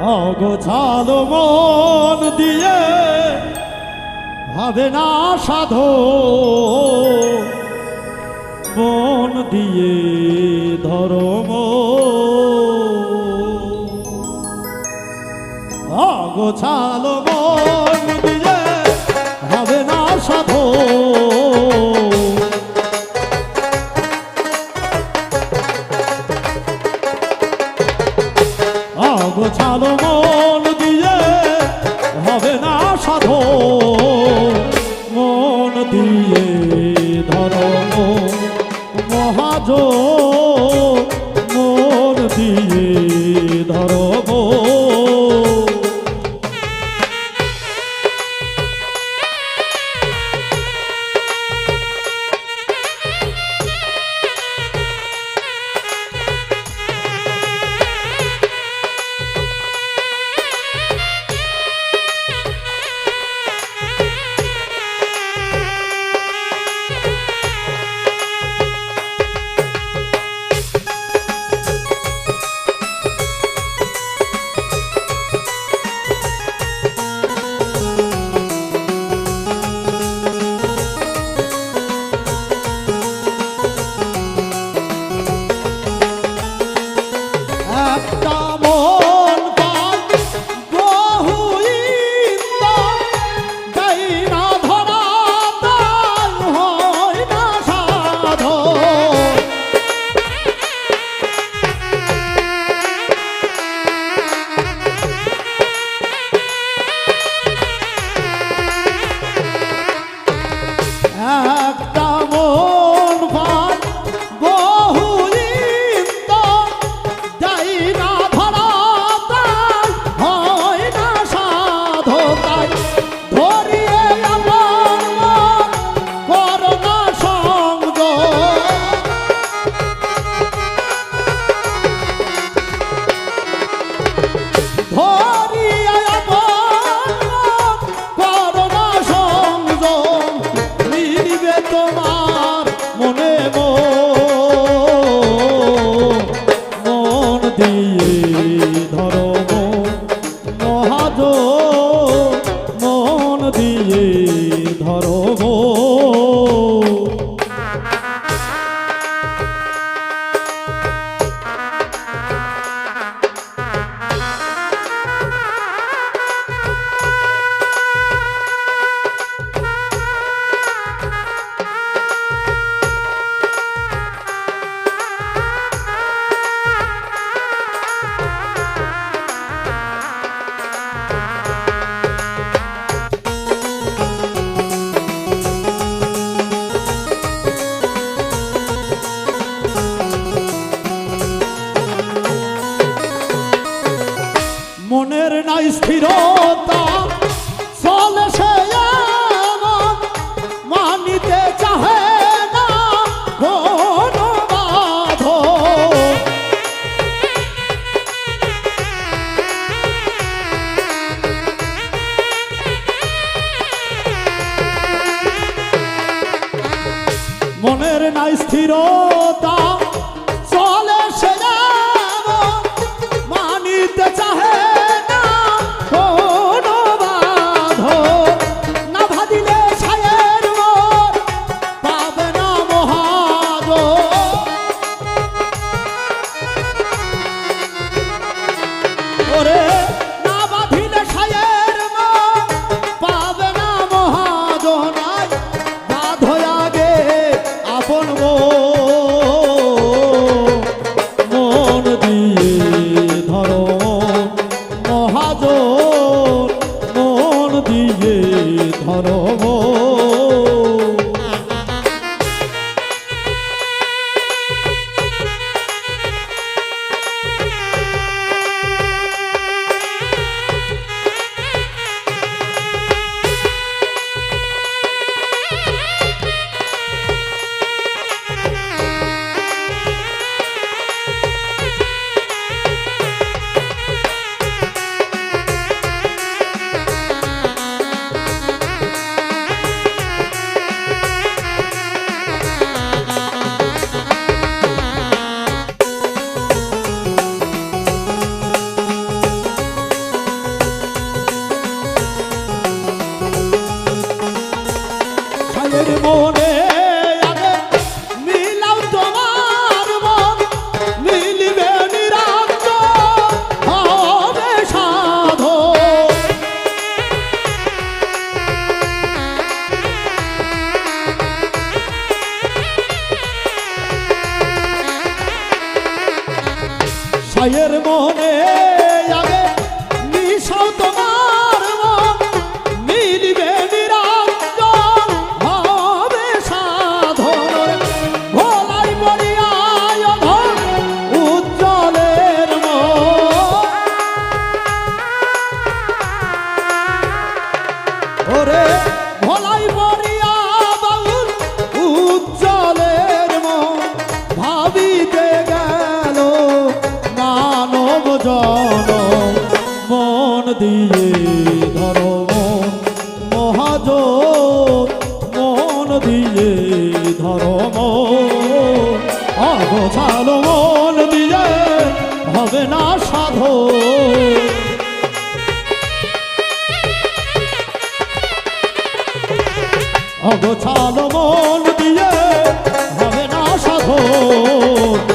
অগোছালো মন দিয়ে হবে না সাধো। মন দিয়ে ধর্ম অগোছালো ভালো মন দিয়ে হবে না সাধো। মন দিয়ে ধর্ম মহাজন का 줘 মনের নাই স্থির মনে দিয়ে ধরো মন মহাজ মন দিয়ে ধরো অগোছালো মন দিয়ে হবে না সাধো। অগোছালো মন দিয়ে হবে না সাধন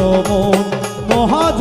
মন দিয়ে ধরো মন মহাজ